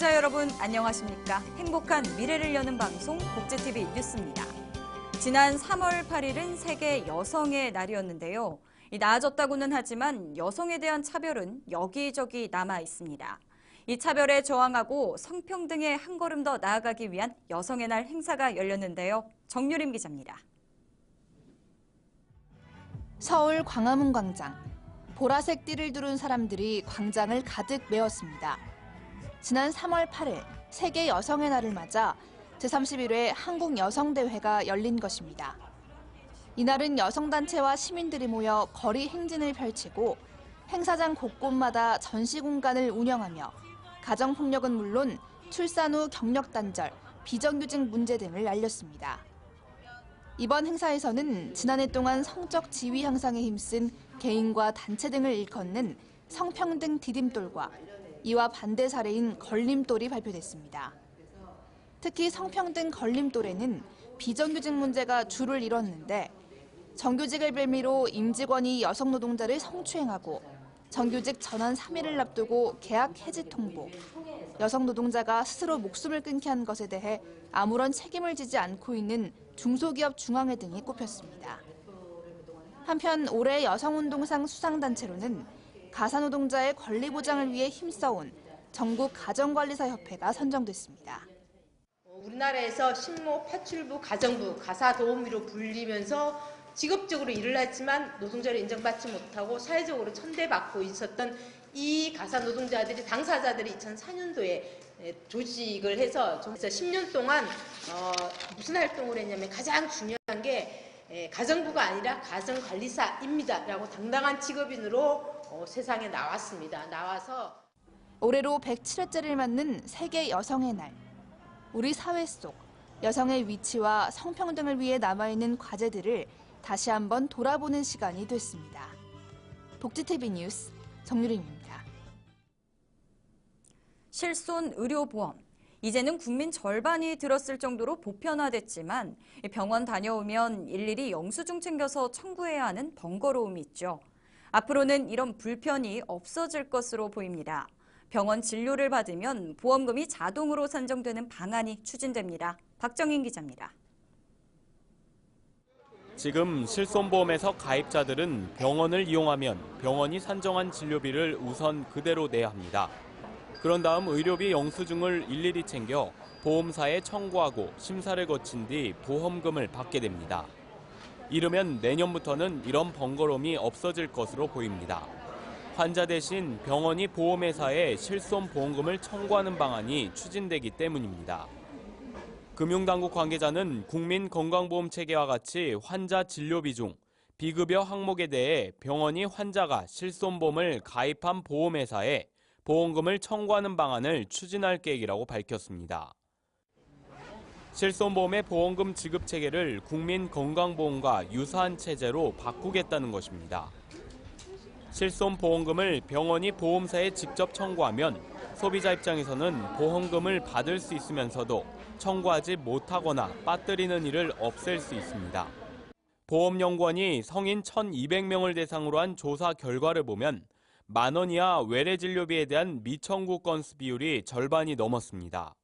시청자 여러분 안녕하십니까? 행복한 미래를 여는 방송 복지TV 뉴스입니다. 지난 3월 8일은 세계 여성의 날이었는데요. 이 나아졌다고는 하지만 여성에 대한 차별은 여기저기 남아 있습니다. 이 차별에 저항하고 성평등에 한 걸음 더 나아가기 위한 여성의 날 행사가 열렸는데요. 정유림 기자입니다. 서울 광화문 광장. 보라색 띠를 두른 사람들이 광장을 가득 메웠습니다. 지난 3월 8일 세계 여성의 날을 맞아 제31회 한국 여성대회가 열린 것입니다. 이날은 여성단체와 시민들이 모여 거리 행진을 펼치고 행사장 곳곳마다 전시 공간을 운영하며 가정폭력은 물론 출산 후 경력 단절, 비정규직 문제 등을 알렸습니다. 이번 행사에서는 지난해 동안 성적 지위 향상에 힘쓴 개인과 단체 등을 일컫는 성평등 디딤돌과 이와 반대 사례인 걸림돌이 발표됐습니다. 특히 성평등 걸림돌에는 비정규직 문제가 줄을 이뤘는데 정규직을 빌미로 임직원이 여성 노동자를 성추행하고 정규직 전환 3일을 앞두고 계약 해지 통보, 여성 노동자가 스스로 목숨을 끊게 한 것에 대해 아무런 책임을 지지 않고 있는 중소기업 중앙회 등이 꼽혔습니다. 한편 올해 여성운동상 수상단체로는 가사노동자의 권리 보장을 위해 힘써온 전국 가정관리사협회가 선정됐습니다. 우리나라에서 신모, 파출부, 가정부, 가사도우미로 불리면서 직업적으로 일을 했지만 노동자를 인정받지 못하고 사회적으로 천대받고 있었던 이 가사 노동자들이 당사자들이 2004년도에 조직을 해서 10년 동안 어, 무슨 활동을 했냐면 가장 중요한 게 가정부가 아니라 가정관리사입니다라고 당당한 직업인으로 어, 세상에 나왔습니다. 나와서 올해로 107회째를 맞는 세계 여성의 날. 우리 사회 속 여성의 위치와 성평등을 위해 남아있는 과제들을 다시 한번 돌아보는 시간이 됐습니다. 복지TV 뉴스 정유림입니다. 실손 의료보험. 이제는 국민 절반이 들었을 정도로 보편화됐지만 병원 다녀오면 일일이 영수증 챙겨서 청구해야 하는 번거로움이 있죠. 앞으로는 이런 불편이 없어질 것으로 보입니다. 병원 진료를 받으면 보험금이 자동으로 산정되는 방안이 추진됩니다. 박정인 기자입니다. 지금 실손보험에서 가입자들은 병원을 이용하면 병원이 산정한 진료비를 우선 그대로 내야 합니다. 그런 다음 의료비 영수증을 일일이 챙겨 보험사에 청구하고 심사를 거친 뒤 보험금을 받게 됩니다. 이르면 내년부터는 이런 번거로움이 없어질 것으로 보입니다. 환자 대신 병원이 보험회사에 실손 보험금을 청구하는 방안이 추진되기 때문입니다. 금융당국 관계자는 국민건강보험 체계와 같이 환자 진료 비 중 비급여 항목에 대해 병원이 환자가 실손보험을 가입한 보험회사에 보험금을 청구하는 방안을 추진할 계획이라고 밝혔습니다. 실손보험의 보험금 지급 체계를 국민 건강보험과 유사한 체제로 바꾸겠다는 것입니다. 실손보험금을 병원이 보험사에 직접 청구하면 소비자 입장에서는 보험금을 받을 수 있으면서도 청구하지 못하거나 빠뜨리는 일을 없앨 수 있습니다. 보험연구원이 성인 1,200명을 대상으로 한 조사 결과를 보면 만 원 이하 외래 진료비에 대한 미청구 건수 비율이 절반이 넘었습니다.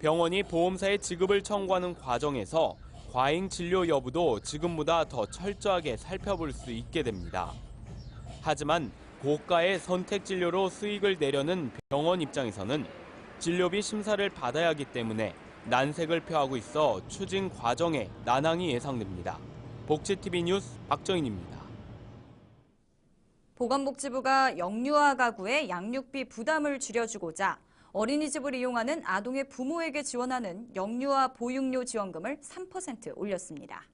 병원이 보험사에 지급을 청구하는 과정에서 과잉 진료 여부도 지금보다 더 철저하게 살펴볼 수 있게 됩니다. 하지만 고가의 선택 진료로 수익을 내려는 병원 입장에서는 진료비 심사를 받아야 하기 때문에 난색을 표하고 있어 추진 과정에 난항이 예상됩니다. 복지TV 뉴스 박정인입니다. 보건복지부가 영유아 가구의 양육비 부담을 줄여주고자 어린이집을 이용하는 아동의 부모에게 지원하는 영유아 보육료 지원금을 3% 올렸습니다.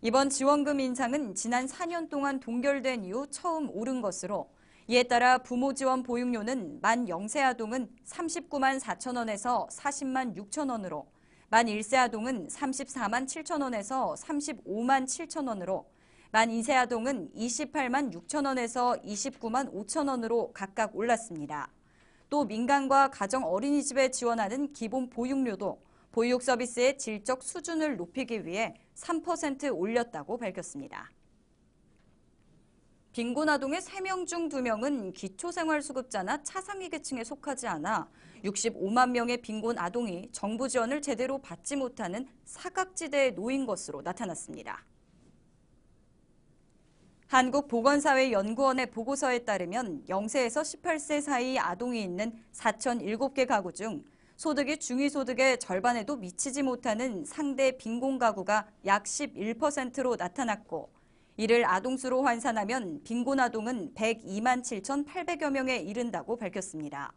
이번 지원금 인상은 지난 4년 동안 동결된 이후 처음 오른 것으로 이에 따라 부모 지원 보육료는 만 0세 아동은 39만 4천 원에서 40만 6천 원으로 만 1세 아동은 34만 7천 원에서 35만 7천 원으로 만 2세 아동은 28만 6천 원에서 29만 5천 원으로 각각 올랐습니다. 또 민간과 가정 어린이집에 지원하는 기본 보육료도 보육 서비스의 질적 수준을 높이기 위해 3% 올렸다고 밝혔습니다. 빈곤 아동의 3명 중 2명은 기초생활수급자나 차상위 계층에 속하지 않아 65만 명의 빈곤 아동이 정부 지원을 제대로 받지 못하는 사각지대에 놓인 것으로 나타났습니다. 한국보건사회연구원의 보고서에 따르면 0세에서 18세 사이 아동이 있는 4,007개 가구 중 소득이 중위소득의 절반에도 미치지 못하는 상대 빈곤 가구가 약 11%로 나타났고 이를 아동수로 환산하면 빈곤 아동은 102만 7,800여 명에 이른다고 밝혔습니다.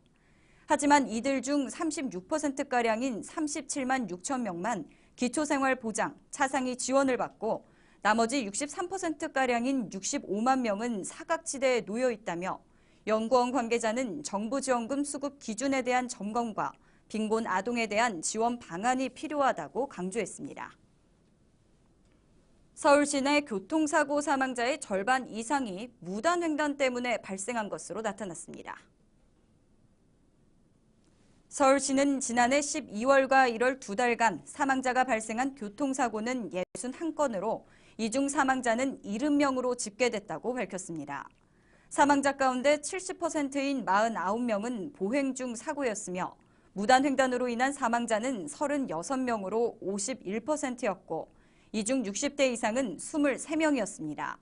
하지만 이들 중 36%가량인 37만 6천 명만 기초생활보장, 차상위 지원을 받고 나머지 63%가량인 65만 명은 사각지대에 놓여 있다며 연구원 관계자는 정부 지원금 수급 기준에 대한 점검과 빈곤 아동에 대한 지원 방안이 필요하다고 강조했습니다. 서울시 내 교통사고 사망자의 절반 이상이 무단횡단 때문에 발생한 것으로 나타났습니다. 서울시는 지난해 12월과 1월 두 달간 사망자가 발생한 교통사고는 61건으로 이중 사망자는 70명으로 집계됐다고 밝혔습니다. 사망자 가운데 70%인 49명은 보행 중 사고였으며 무단횡단으로 인한 사망자는 36명으로 51%였고 이 중 60대 이상은 23명이었습니다.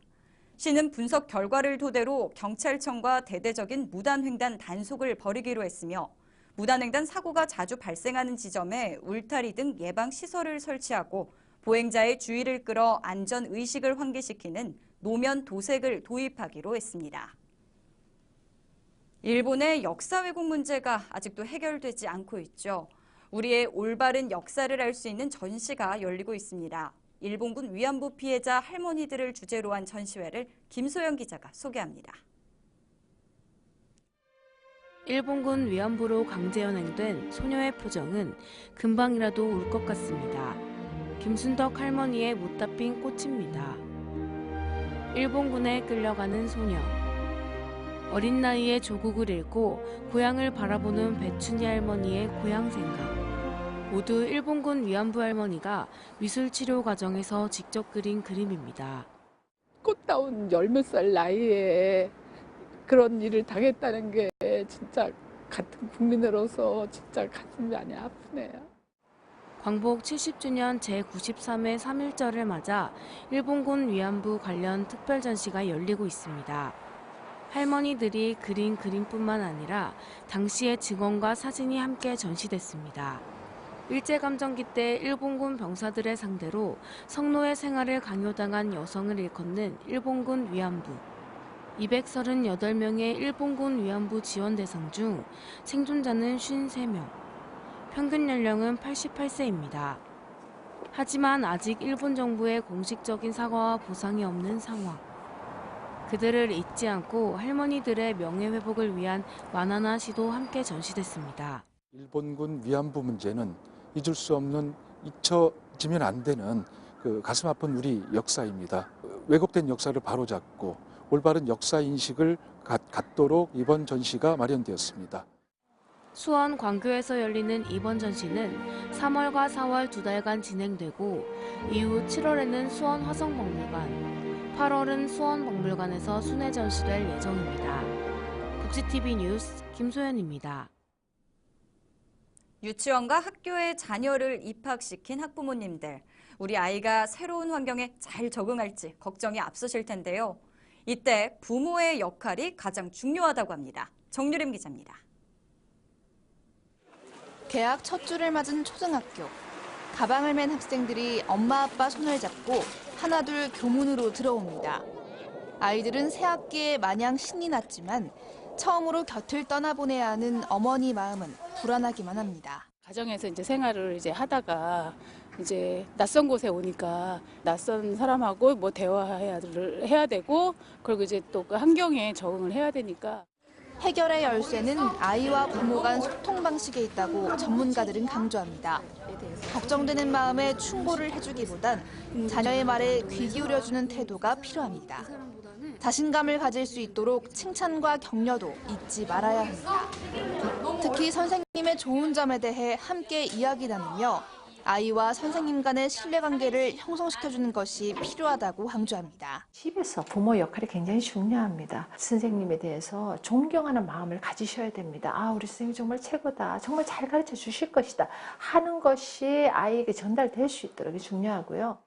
시는 분석 결과를 토대로 경찰청과 대대적인 무단횡단 단속을 벌이기로 했으며 무단횡단 사고가 자주 발생하는 지점에 울타리 등 예방 시설을 설치하고 보행자의 주의를 끌어 안전 의식을 환기시키는 노면 도색을 도입하기로 했습니다. 일본의 역사 왜곡 문제가 아직도 해결되지 않고 있죠. 우리의 올바른 역사를 알 수 있는 전시가 열리고 있습니다. 일본군 위안부 피해자 할머니들을 주제로 한 전시회를 김소영 기자가 소개합니다. 일본군 위안부로 강제 연행된 소녀의 표정은 금방이라도 울 것 같습니다. 김순덕 할머니의 못다 핀 꽃입니다. 일본군에 끌려가는 소녀. 어린 나이에 조국을 잃고 고향을 바라보는 배춘희 할머니의 고향 생각. 모두 일본군 위안부 할머니가 미술 치료 과정에서 직접 그린 그림입니다. 꽃다운 열 몇 살 나이에 그런 일을 당했다는 게 진짜 같은 국민으로서 진짜 가슴이 많이 아프네요. 광복 70주년 제93회 3.1절을 맞아 일본군 위안부 관련 특별 전시가 열리고 있습니다. 할머니들이 그린 그림뿐만 아니라 당시의 증언과 사진이 함께 전시됐습니다. 일제감정기 때 일본군 병사들의 상대로 성노예 생활을 강요당한 여성을 일컫는 일본군 위안부. 238명의 일본군 위안부 지원 대상 중 생존자는 53명. 평균 연령은 88세입니다. 하지만 아직 일본 정부의 공식적인 사과와 보상이 없는 상황. 그들을 잊지 않고 할머니들의 명예회복을 위한 완화나 시도 함께 전시됐습니다. 일본군 위안부 문제는 잊을 수 없는 잊혀지면 안 되는 그 가슴 아픈 우리 역사입니다. 왜곡된 역사를 바로잡고 올바른 역사 인식을 갖- 갖도록 이번 전시가 마련되었습니다. 수원 광교에서 열리는 이번 전시는 3월과 4월 두 달간 진행되고 이후 7월에는 수원 화성박물관, 8월은 수원박물관에서 순회 전시될 예정입니다. 국시TV 뉴스 김소연입니다. 유치원과 학교에 자녀를 입학시킨 학부모님들, 우리 아이가 새로운 환경에 잘 적응할지 걱정이 앞서실 텐데요. 이때 부모의 역할이 가장 중요하다고 합니다. 정유림 기자입니다. 개학 첫 주를 맞은 초등학교. 가방을 맨 학생들이 엄마 아빠 손을 잡고 하나둘 교문으로 들어옵니다. 아이들은 새 학기에 마냥 신이 났지만 처음으로 곁을 떠나보내야 하는 어머니 마음은 불안하기만 합니다. 가정에서 이제 생활을 이제 하다가 이제 낯선 곳에 오니까 낯선 사람하고 뭐 대화해야 해야 되고 그리고 이제 또 그 환경에 적응을 해야 되니까 해결의 열쇠는 아이와 부모 간 소통 방식에 있다고 전문가들은 강조합니다. 걱정되는 마음에 충고를 해주기보단 자녀의 말에 귀 기울여주는 태도가 필요합니다. 자신감을 가질 수 있도록 칭찬과 격려도 잊지 말아야 합니다. 특히 선생님의 좋은 점에 대해 함께 이야기 나누며 아이와 선생님 간의 신뢰관계를 형성시켜주는 것이 필요하다고 강조합니다. 집에서 부모 역할이 굉장히 중요합니다. 선생님에 대해서 존경하는 마음을 가지셔야 됩니다. 아, 우리 선생님 정말 최고다. 정말 잘 가르쳐 주실 것이다. 하는 것이 아이에게 전달될 수 있도록 중요하고요.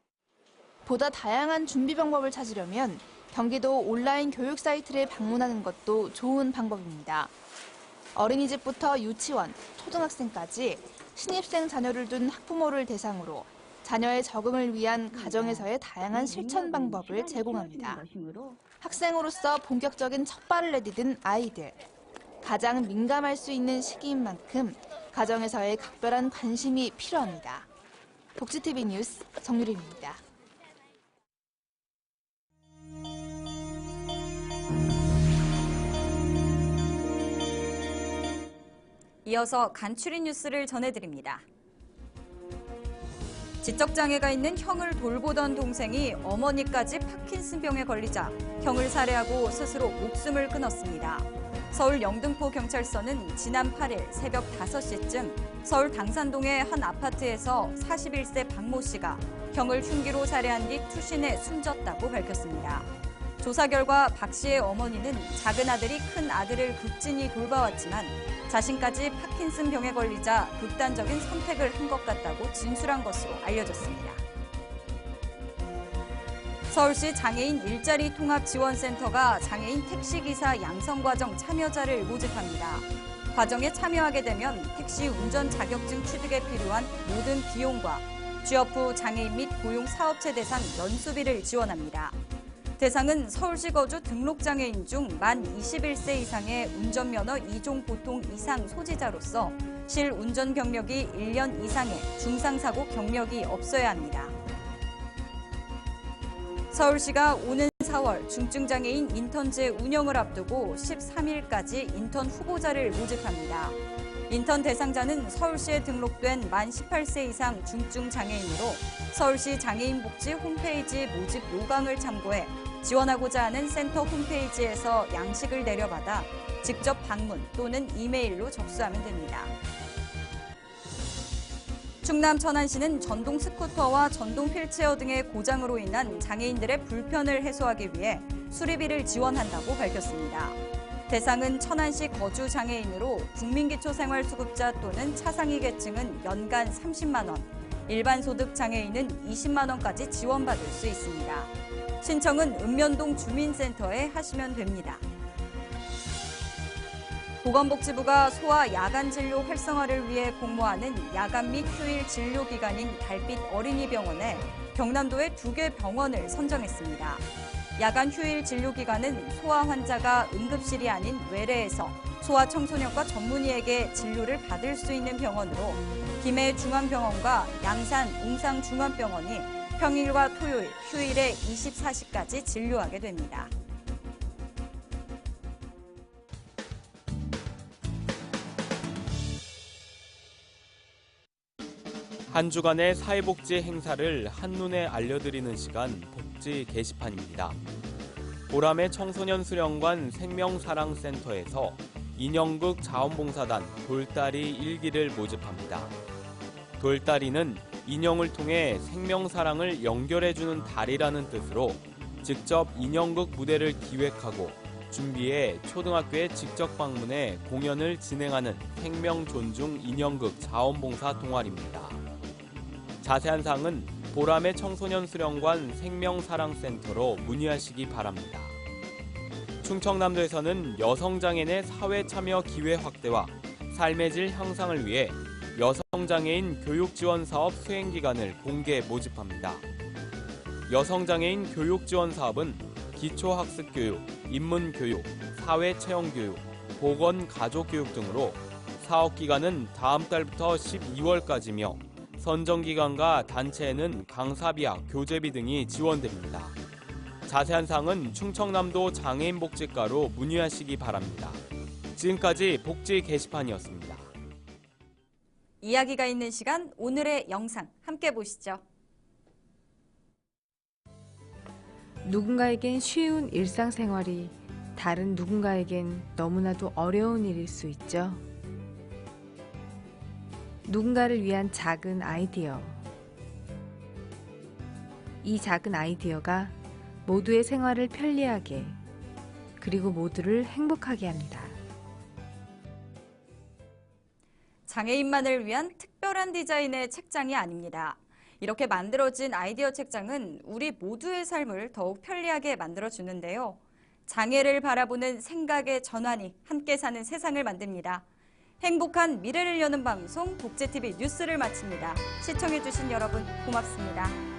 보다 다양한 준비 방법을 찾으려면 경기도 온라인 교육 사이트를 방문하는 것도 좋은 방법입니다. 어린이집부터 유치원, 초등학생까지 신입생 자녀를 둔 학부모를 대상으로 자녀의 적응을 위한 가정에서의 다양한 실천 방법을 제공합니다. 학생으로서 본격적인 첫 발을 내디딘 아이들. 가장 민감할 수 있는 시기인 만큼 가정에서의 각별한 관심이 필요합니다. 복지TV 뉴스 정유림입니다. 이어서 간추리 뉴스를 전해드립니다. 지적장애가 있는 형을 돌보던 동생이 어머니까지 파킨슨병에 걸리자 형을 살해하고 스스로 목숨을 끊었습니다. 서울 영등포 경찰서는 지난 8일 새벽 5시쯤 서울 당산동의 한 아파트에서 41세 박모 씨가 형을 흉기로 살해한 뒤 투신해 숨졌다고 밝혔습니다. 조사 결과 박 씨의 어머니는 작은 아들이 큰 아들을 극진히 돌봐왔지만 자신까지 파킨슨 병에 걸리자 극단적인 선택을 한 것 같다고 진술한 것으로 알려졌습니다. 서울시 장애인 일자리 통합 지원센터가 장애인 택시기사 양성과정 참여자를 모집합니다. 과정에 참여하게 되면 택시 운전 자격증 취득에 필요한 모든 비용과 취업 후 장애인 및 고용 사업체 대상 연수비를 지원합니다. 대상은 서울시 거주 등록장애인 중 만 21세 이상의 운전면허 2종 보통 이상 소지자로서 실 운전 경력이 1년 이상의 중상사고 경력이 없어야 합니다. 서울시가 오는 4월 중증장애인 인턴제 운영을 앞두고 13일까지 인턴 후보자를 모집합니다. 인턴 대상자는 서울시에 등록된 만 18세 이상 중증 장애인으로 서울시 장애인복지 홈페이지 모집 요강을 참고해 지원하고자 하는 센터 홈페이지에서 양식을 내려받아 직접 방문 또는 이메일로 접수하면 됩니다. 충남 천안시는 전동 스쿠터와 전동 휠체어 등의 고장으로 인한 장애인들의 불편을 해소하기 위해 수리비를 지원한다고 밝혔습니다. 대상은 천안시 거주 장애인으로 국민기초생활수급자 또는 차상위 계층은 연간 30만 원, 일반 소득 장애인은 20만 원까지 지원받을 수 있습니다. 신청은 읍면동 주민센터에 하시면 됩니다. 보건복지부가 소아 야간 진료 활성화를 위해 공모하는 야간 및 휴일 진료 기관인 달빛 어린이병원에 경남도의 두 개 병원을 선정했습니다. 야간 휴일 진료 기관은 소아 환자가 응급실이 아닌 외래에서 소아 청소년과 전문의에게 진료를 받을 수 있는 병원으로 김해 중앙병원과 양산 웅상 중앙병원이 평일과 토요일, 휴일에 24시까지 진료하게 됩니다. 한 주간의 사회복지 행사를 한눈에 알려드리는 시간 복지 게시판입니다. 보람의 청소년 수련관 생명사랑센터에서 인형극 자원봉사단 돌다리 일기를 모집합니다. 돌다리는 인형을 통해 생명사랑을 연결해주는 다리라는 뜻으로 직접 인형극 무대를 기획하고 준비해 초등학교에 직접 방문해 공연을 진행하는 생명존중 인형극 자원봉사 동아리입니다. 자세한 사항은 보람의 청소년 수련관 생명사랑센터로 문의하시기 바랍니다. 충청남도에서는 여성장애인의 사회 참여 기회 확대와 삶의 질 향상을 위해 여성 장애인 교육 지원 사업 수행 기간을 공개 모집합니다. 여성장애인 교육 지원 사업은 기초학습교육, 인문교육, 사회체험교육, 보건가족교육 등으로 사업 기간은 다음 달부터 12월까지며 선정기관과 단체에는 강사비와 교재비 등이 지원됩니다. 자세한 사항은 충청남도 장애인복지과로 문의하시기 바랍니다. 지금까지 복지 게시판이었습니다. 이야기가 있는 시간 오늘의 영상 함께 보시죠. 누군가에겐 쉬운 일상생활이 다른 누군가에겐 너무나도 어려운 일일 수 있죠. 누군가를 위한 작은 아이디어. 이 작은 아이디어가 모두의 생활을 편리하게 그리고 모두를 행복하게 합니다. 장애인만을 위한 특별한 디자인의 책장이 아닙니다. 이렇게 만들어진 아이디어 책장은 우리 모두의 삶을 더욱 편리하게 만들어주는데요. 장애를 바라보는 생각의 전환이 함께 사는 세상을 만듭니다. 행복한 미래를 여는 방송 독재TV 뉴스를 마칩니다. 시청해주신 여러분 고맙습니다.